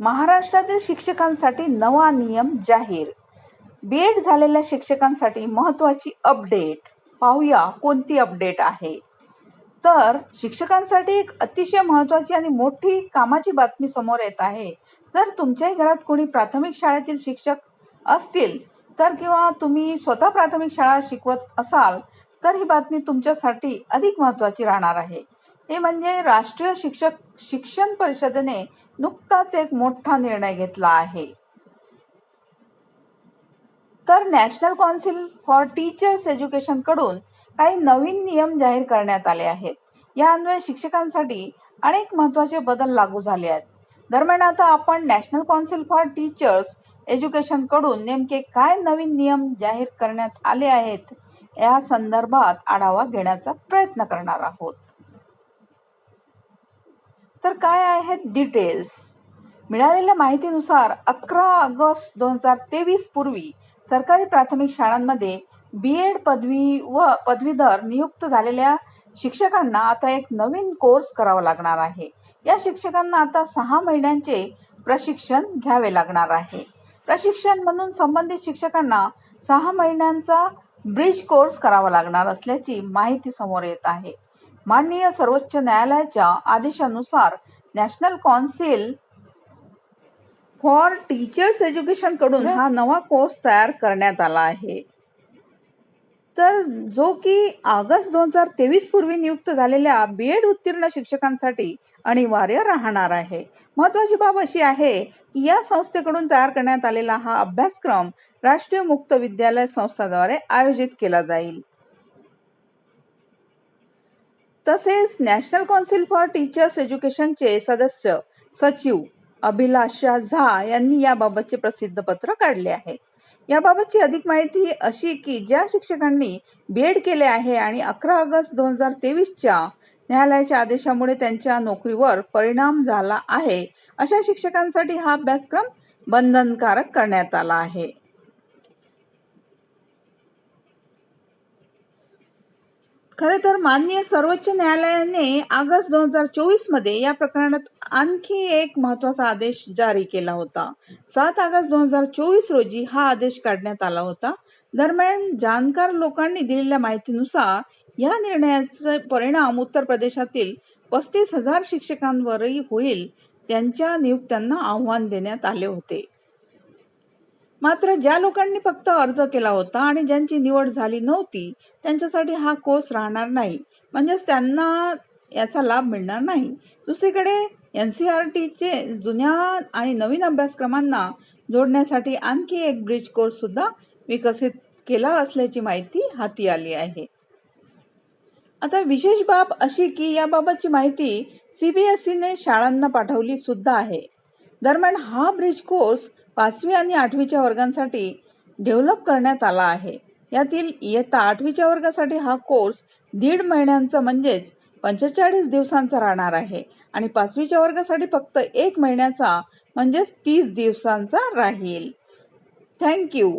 महाराष्ट्रातील शिक्षकांसाठी नवा नियम जाहीर. बी एड झालेल्या शिक्षकांसाठी महत्त्वाची अपडेट. पाहूया कोणती अपडेट आहे. तर शिक्षकांसाठी एक अतिशय महत्त्वाची आणि मोठी कामाची बातमी समोर येत आहे. जर तुमच्याही घरात कोणी प्राथमिक शाळेतील शिक्षक असतील तर किंवा तुम्ही स्वतः प्राथमिक शाळा शिकवत असाल तर ही बातमी तुमच्यासाठी अधिक महत्त्वाची राहणार आहे. हे म्हणजे राष्ट्रीय शिक्षक शिक्षण परिषदेने नुकताच एक मोठा निर्णय घेतला आहे. तर नॅशनल कौन्सिल फॉर टीचर्स एज्युकेशनकडून काही नवीन नियम जाहीर करण्यात आले आहेत. या अन्वय शिक्षकांसाठी अनेक महत्त्वाचे बदल लागू झाले आहेत. दरम्यान आता आपण नॅशनल कौन्सिल फॉर टीचर्स एज्युकेशनकडून नेमके काय नवीन नियम जाहीर करण्यात आले आहेत या संदर्भात आढावा घेण्याचा प्रयत्न करणार आहोत. तर काय आहेत डिटेल्स मिळालेल्या माहितीनुसार अकरा ऑगस्ट दोन हजार तेवीस पूर्वी सरकारी प्राथमिक शाळांमध्ये बी एड पदवी व पदवीधर नियुक्त झालेल्या शिक्षकांना आता एक नवीन कोर्स करावा लागणार आहे. या शिक्षकांना आता सहा महिन्यांचे प्रशिक्षण घ्यावे लागणार आहे. प्रशिक्षण म्हणून संबंधित शिक्षकांना सहा महिन्यांचा ब्रिज कोर्स करावा लागणार असल्याची माहिती समोर येत आहे. माननीय सर्वोच्च न्यायालयाच्या आदेशानुसार नॅशनल कौन्सिल फॉर टीचर्स एज्युकेशनकडून हा नवा कोर्स तयार करण्यात आला आहे. तर जो की ऑगस्ट दोन हजार तेवीस पूर्वी नियुक्त झालेल्या बी एड उत्तीर्ण शिक्षकांसाठी अनिवार्य राहणार आहे. महत्वाची बाब अशी आहे की या संस्थेकडून तयार करण्यात आलेला हा अभ्यासक्रम राष्ट्रीय मुक्त विद्यालय संस्थाद्वारे आयोजित केला जाईल. तसेच नॅशनल कौन्सिल फॉर टीचर्स एज्युकेशनचे सदस्य सचिव अभिलाषा झा यांनी याबाबतचे प्रसिद्ध पत्र काढले आहे. याबाबतची अधिक माहिती अशी की ज्या शिक्षकांनी बी एड केले आहे आणि अकरा ऑगस्ट दोन हजार तेवीसच्या न्यायालयाच्या आदेशामुळे त्यांच्या नोकरीवर परिणाम झाला आहे अशा शिक्षकांसाठी हा अभ्यासक्रम बंधनकारक करण्यात आला आहे. खरे तर माननीय सर्वोच्च न्यायालयाने ऑगस्ट दोन हजार चोवीसमध्ये या प्रकरणात आणखी एक महत्त्वाचा आदेश जारी केला होता. सात ऑगस्ट दोन हजार चोवीस रोजी हा आदेश काढण्यात आला होता. दरम्यान जाणकार लोकांनी दिलेल्या माहितीनुसार या निर्णयाचे परिणाम उत्तर प्रदेशातील पस्तीस हजार शिक्षकांवरही होईल त्यांच्या नियुक्त्यांना आव्हान देण्यात आले होते. मात्र ज्या लोकांनी फक्त अर्ज केला होता आणि ज्यांची निवड झाली नव्हती त्यांच्यासाठी हा कोर्स राहणार नाही. म्हणजेच त्यांना याचा लाभ मिळणार नाही. दुसरीकडे एन सी आर टीचे जुन्या आणि नवीन अभ्यासक्रमांना जोडण्यासाठी आणखी एक ब्रिज कोर्स सुद्धा विकसित केला असल्याची माहिती हाती आली आहे. आता विशेष बाब अशी की याबाबतची माहिती सीबीएसईने शाळांना पाठवली सुद्धा आहे. दरम्यान हा ब्रिज कोर्स पाचवी आणि आठवीच्या वर्गांसाठी डेव्हलप करण्यात आला आहे. यातील इयत्ता आठवीच्या वर्गासाठी हा कोर्स दीड महिन्यांचा म्हणजेच पंचेचाळीस दिवसांचा राहणार आहे आणि पाचवीच्या वर्गासाठी फक्त एक महिन्याचा म्हणजेच तीस दिवसांचा राहील. थँक्यू